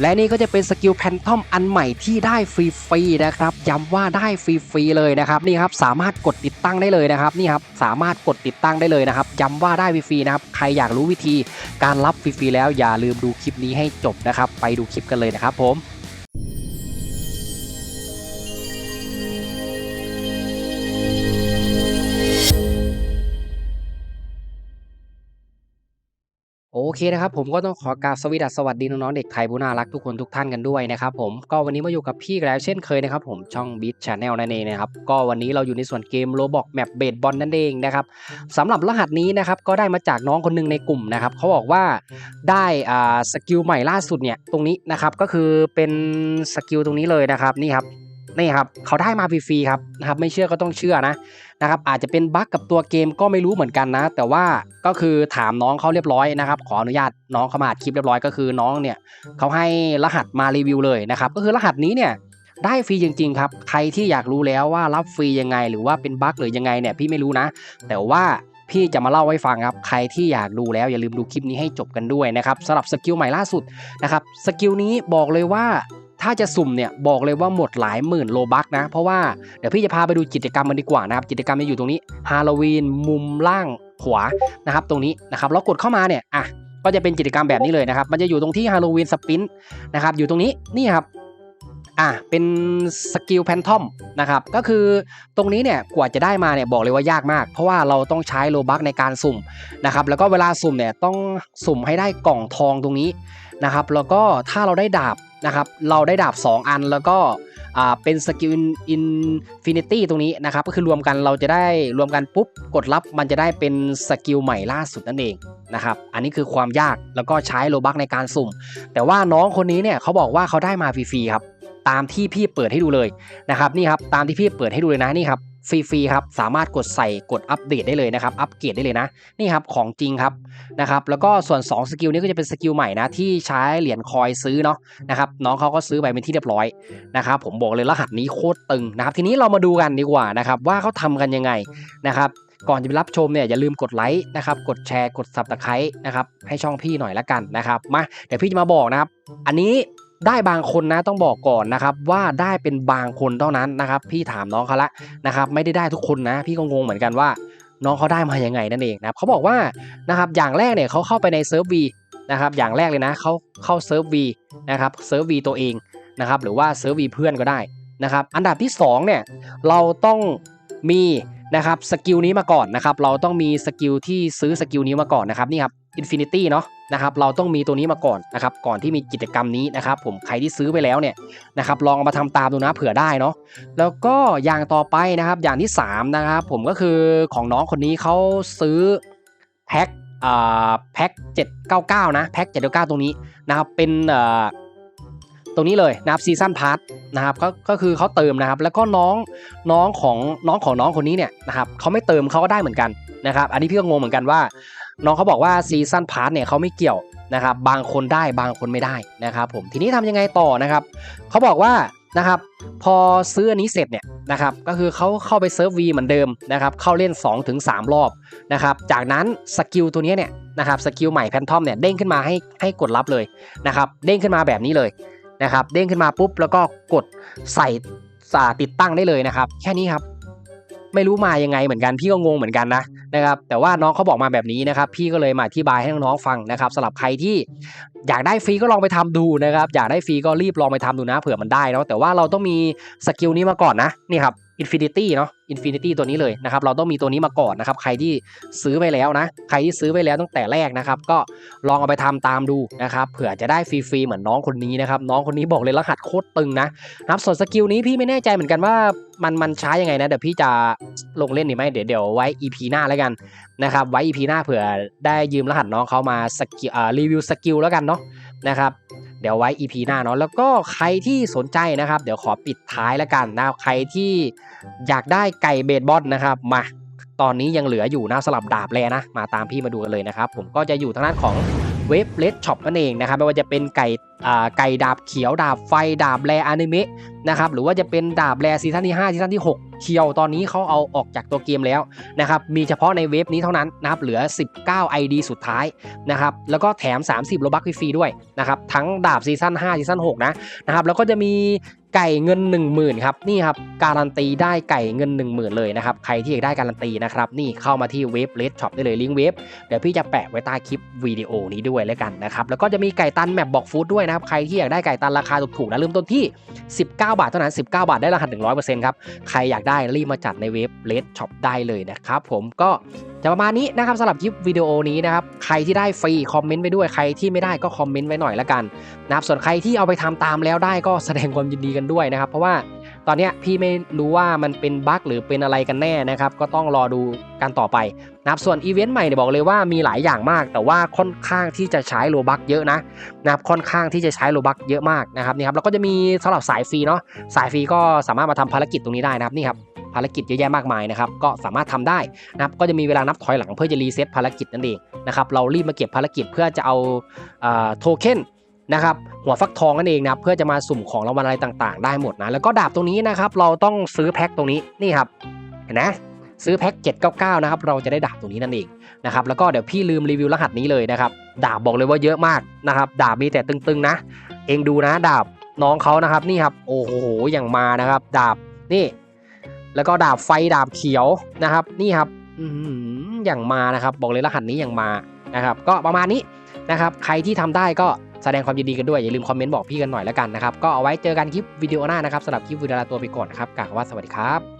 และนี่ก็จะเป็นสกิลแพนทอมอันใหม่ที่ได้ฟรีๆนะครับย้ำว่าได้ฟรีๆเลยนะครับนี่ครับสามารถกดติดตั้งได้เลยนะครับนี่ครับสามารถกดติดตั้งได้เลยนะครับย้ำว่าได้ฟรีๆนะครับใครอยากรู้วิธีการรับฟรีๆแล้วอย่าลืมดูคลิปนี้ให้จบนะครับไปดูคลิปกันเลยนะครับผม โอเคนะครับผมก็ต้องขอกราบสวสดัสสวัสดีน้องๆเด็กไทยผู้น่ารักทุกคนทุกท่านกันด้วยนะครับผมก็วันนี้มาอยู่กับพี่อีกแล้วเช่นเคยนะครับผมช่อง b ิ t Channel นั่นเองนะครับก็วันนี้เราอยู่ในส่วนเกมโ o บอกแมปเบดบอลนั่นเองนะครับสำหรับรหัสนี้นะครับก็ได้มาจากน้องคนหนึงในกลุ่มนะครับเขาบอกว่าได้อ่าสกิลใหม่ล่าสุดเนี่ยตรงนี้นะครับก็คือเป็นสกิลตรงนี้เลยนะครับนี่ครับ นี่ครับเขาได้มาฟรีๆครับนะครับไม่เชื่อก็ต้องเชื่อนะนะครับอาจจะเป็นบั๊กกับตัวเกมก็ไม่รู้เหมือนกันนะ แต่ว่าก็คือถามน้องเขาเรียบร้อยนะครับขออนุญาตน้องเขามาอัดคลิปเรียบร้อยก็คือน้องเนี่ยเขาให้รหัสมารีวิวเลยนะครับก็คือรหัสนี้เนี่ยได้ฟรีจริงๆครับ ใครที่อยากรู้แล้วว่ารับฟรียังไง หรือว่าเป็นบั๊กหรือยังไงเนี่ยพี่ไม่รู้นะ แต่ว่าพี่จะมาเล่าให้ฟังครับ ใครที่อยากดูแล้วอย่าลืมดูคลิปนี้ให้จบกันด้วยนะครับสำหรับสกิลใหม่ล่าสุดนะครับ สกิลนี้บอกเลยว่า ถ้าจะสุ่มเนี่ยบอกเลยว่าหมดหลายหมื่นโลบักนะ เพราะว่าเดี๋ยวพี่จะพาไปดูกิจกรรมมันดีกว่านะครับ กิจกรรมจะอยู่ตรงนี้ฮาโลวีนมุมล่างขวานะครับ ตรงนี้นะครับแล้วกดเข้ามาเนี่ยอะก็จะเป็นกิจกรรมแบบนี้เลยนะครับ มันจะอยู่ตรงที่ฮาโลวีนสปินนะครับ อยู่ตรงนี้นี่ครับอะเป็นสกิลแพนทอมนะครับก็คือตรงนี้เนี่ยกว่าจะได้มาเนี่ยบอกเลยว่ายากมาก เพราะว่าเราต้องใช้โลบักในการสุ่มนะครับแล้วก็เวลาสุ่มเนี่ยต้องสุ่มให้ได้กล่องทองตรงนี้นะครับแล้วก็ถ้าเราได้ดาบ นะครับเราได้ดาบ 2 อันแล้วก็เป็นสกิลอินฟินิตี้ตรงนี้นะครับก็คือรวมกันเราจะได้รวมกันปุ๊บกดรับมันจะได้เป็นสกิลใหม่ล่าสุดนั่นเองนะครับอันนี้คือความยากแล้วก็ใช้โลบักในการสุ่ม แต่ว่าน้องคนนี้เนี่ยเขาบอกว่าเขาได้มาฟรีๆครับตามที่พี่เปิดให้ดูเลยนะครับนี่ครับตามที่พี่เปิดให้ดูเลยนะนี่ครับ ฟรีๆครับสามารถกดใส่กดอัปเดตได้เลยนะครับอัปเกรดได้เลยนะนี่ครับของจริงครับนะครับแล้วก็ส่วน2สกิลนี้ก็จะเป็นสกิลใหม่นะที่ใช้เหรียญคอยซื้อเนาะนะครับน้องเขาก็ซื้อไปเป็นที่เรียบร้อยนะครับผมบอกเลยรหัสนี้โคตรตึงนะครับทีนี้เรามาดูกันดีกว่านะครับว่าเขาทำกันยังไงนะครับก่อนจะไปรับชมเนี่ยอย่าลืมกดไลค์นะครับกดแชร์กด subscribe นะครับให้ช่องพี่หน่อยละกันนะครับมาเดี๋ยวพี่จะมาบอกนะครับอันนี้ ได้บางคนนะต้องบอกก่อนนะครับว่าได้เป็นบางคนเท่านั้นนะครับ พี่ถามน้องเขาละนะครับ ไม่ได้ได้ทุกคนนะ พี่ก็งงเหมือนกันว่า น้องเขาได้มาอยังไงนั่นเองนะครับเขาบอกว่านะครับอย่างแรกเนี่ยเขาเข้าไปในเซิร์ฟวีนะครับอย่างแรกเลยนะเขาเข้าเซิร์ฟวีนะครับเซิร์ฟวีตัวเองนะครับหรือว่าเซิร์ฟวีเพื่อนก็ได้นะครับอันดับที่สองเนี่ยเราต้องมี นะครับสกิลนี้มาก่อนนะครับเราต้องมีสกิลที่ซื้อสกิลนี้มาก่อนนะครับนี่ครับอินฟินิตี้เนาะนะครับเราต้องมีตัวนี้มาก่อนนะครับก่อนที่มีกิจกรรมนี้นะครับผมใครที่ซื้อไปแล้วเนี่ยนะครับลองเอามาทำตามดูนะเผื่อได้เนาะแล้วก็อย่างต่อไปนะครับอย่างที่สามนะครับผมก็คือของน้องคนนี้เขาซื้อแพ็คอ่าแพ็ค799นะแพ็ค799 ตรงนี้นะครับเป็นเอ่อ ตรงนี้เลยนะครับซีซั่นพาร์ทนะครับก็ก็คือเขาเติมนะครับ แล้วก็น้องน้องของน้องของน้องคนนี้เนี่ยนะครับเขาไม่เติมเขาก็ได้เหมือนกันนะครับ อันนี้พี่ก็งงเหมือนกันว่า น้องเขาบอกว่าซีซันพาร์ทเนี่ยเขาไม่เกี่ยวนะครับ บางคนได้บางคนไม่ได้นะครับ ผมทีนี้ทำยังไงต่อนะครับเขาบอกว่านะครับพอซื้ออันนี้เสร็จเนี่ยนะครับก็คือเขาเข้าไปเซิร์ฟวีเหมือนเดิมนะครับเข้าเล่น 2-3 รอบนะครับจากนั้นสกิลตัวนี้เนี่ยนะครับสกิลใหม่แพนทอมเนี่ยเด้งขึ้นมาให้ให้กดรับเลยนะครับเด้งขึ้นมาแบบนี้เลย นะครับ เด้งขึ้นมาปุ๊บแล้วก็กดใส่สาติดตั้งได้เลยนะครับ แค่นี้ครับ ไม่รู้มายังไงเหมือนกันพี่ก็งงเหมือนกันนะนะครับ แต่ว่าน้องเขาบอกมาแบบนี้นะครับ พี่ก็เลยมาอธิบายให้น้องๆฟังนะครับสำหรับใครที่อยากได้ฟรีก็ลองไปทำดูนะครับ อยากได้ฟรีก็รีบลองไปทำดูนะ เผื่อมันได้เนาะแต่ว่าเราต้องมีสกิลนี้มาก่อนนะนี่ครับ อินฟินิตี้เนาะอินฟินิตี้ตัวนี้เลยนะครับเราต้องมีตัวนี้มาก่อนนะครับ ใครที่ซื้อไปแล้วนะ ใครที่ซื้อไปแล้วตั้งแต่แรกนะครับ ก็ลองเอาไปทำตามดูนะครับเผื่อจะได้ฟรีๆเหมือนน้องคนนี้นะครับ น้องคนนี้บอกเลยรหัสโคตรตึงนะนะครับส่วนสกิลนี้พี่ไม่แน่ใจเหมือนกันว่ามันมันใช้ยังไงนะเดี๋ยวพี่จะลงเล่นหรือไม่เดี๋ยวเดี๋ยวไว้ EP หน้าแล้วกันนะครับไว้ EP หน้าเผื่อได้ยืมรหัสน้องเขามาสกิลอ่ารีวิวสกิลแล้วกันเนาะนะครับ เดี๋ยวไว้ EP หน้าเนาะแล้วก็ใครที่สนใจนะครับ เดี๋ยวขอปิดท้ายแล้วกันนะคใครที่อยากได้ไก่เบสบอลนะครับมาตอนนี้ยังเหลืออยู่นะสลับดาบแลนะ มาตามพี่มาดูกันเลยนะครับ ผมก็จะอยู่ทางด้านของ เว็บเลดช็อปนั่นเองนะครับไม่ว่าจะเป็นไก่ไก่ดาบเขียวดาบไฟดาบแรอนิเมะนะครับหรือว่าจะเป็นดาบแรซีซั่นที่5ซีซั่นที่ 6 เคียวตอนนี้เขาเอาออกจากตัวเกมแล้วนะครับมีเฉพาะในเว็บนี้เท่านั้นนะครับเหลือ 19 ID สุดท้ายนะครับแล้วก็แถม 30 โลบัคฟรีด้วยนะครับทั้งดาบซีซั่น5ซีซั่น6นะนะครับแล้วก็จะมี ไก่เงิน 10,000ครับนี่ครับการันตีได้ไก่เงิน 10,000 เลยนะครับใครที่อยากได้การันตีนะครับนี่เข้ามาที่เว็บเลดช็อปได้เลยลิงก์เว็บเดี๋ยวพี่จะแปะไว้ใต้คลิปวิดีโอนี้ด้วยแล้วกันนะครับแล้วก็จะมีไก่ตันแมปบอกฟู้ดด้วยนะครับใครที่อยากได้ไก่ตันราคาถูกๆนะเริ่มต้นที่ 19 บาทเท่านั้น 19 บาทได้รหัส100%ครับใครอยากได้รีบมาจัดในเว็บเลดช็อปได้เลยนะครับผมก็จะประมาณนี้นะครับสำหรับคลิปวิดีโอนี้นะครับใครที่ได้ฟรีคอมเมนต์ไว้ด้วยใครที่ไม่ได้ก็คอมเมนต์ไว้หน่อยละกันนะครับส่วนใครที่เอาไปทำตามแล้วได้ก็แสดงความยินดีกันด้วยนะครับเพราะว่าตอนนี้พี่ไม่รู้ว่ามันเป็นบั๊กหรือเป็นอะไรกันแน่นะครับก็ต้องรอดูกันต่อไปนะครับส่วนอีเวนต์ใหม่เนี่ยบอกเลยว่ามีหลายอย่างมาก แต่ว่าค่อนข้างที่จะใช้โลบักเยอะนะนะครับค่อนข้างที่จะใช้โลบักเยอะมากนะครับนี่ครับแล้วก็จะมีสำหรับสายฟรีเนาะสายฟรีก็สามารถมาทำภารกิจตรงนี้ได้นะครับนี่ครับ ภารกิจเยอะแยะมากมายนะครับก็สามารถทำได้นะครับก็จะมีเวลานับถอยหลังเพื่อจะรีเซ็ตภารกิจนั่นเองนะครับเรารีบมาเก็บภารกิจเพื่อจะเอาโทเค็นนะครับหัวฟักทองนั่นเองนะครับเพื่อจะมาสุ่มของรางวัลอะไรต่างๆ ได้หมดนะแล้วก็ดาบตรงนี้นะครับเราต้องซื้อแพ็คตรงนี้นี่ครับเห็นไหมซื้อแพ็ค799 นะครับ เราจะได้ดาบตรงนี้นั่นเองนะครับ แล้วก็เดี๋ยวพี่ลืมรีวิวรหัสนี้เลยนะครับ ดาบบอกเลยว่าเยอะมากนะครับ ดาบมีแต่ตึงๆนะ เองดูนะ ดาบน้องเขานะครับ นี่ครับ โอ้โห อย่างมานะครับ ดาบ นี่ แล้วก็ดาบไฟดาบเขียวนะครับ นี่ครับอือหืออย่างมานะครับ บอกเลยรหัสนี้อย่างมานะครับ ก็ประมาณนี้นะครับ ใครที่ทำได้ก็แสดงความยินดีกันด้วย อย่าลืมคอมเมนต์บอกพี่กันหน่อยแล้วกันนะครับ ก็เอาไว้เจอกันคลิปวิดีโอหน้านะครับสำหรับคลิปวิดีโอลาตัวไปก่อนนะครับกล่าวว่าสวัสดีครับ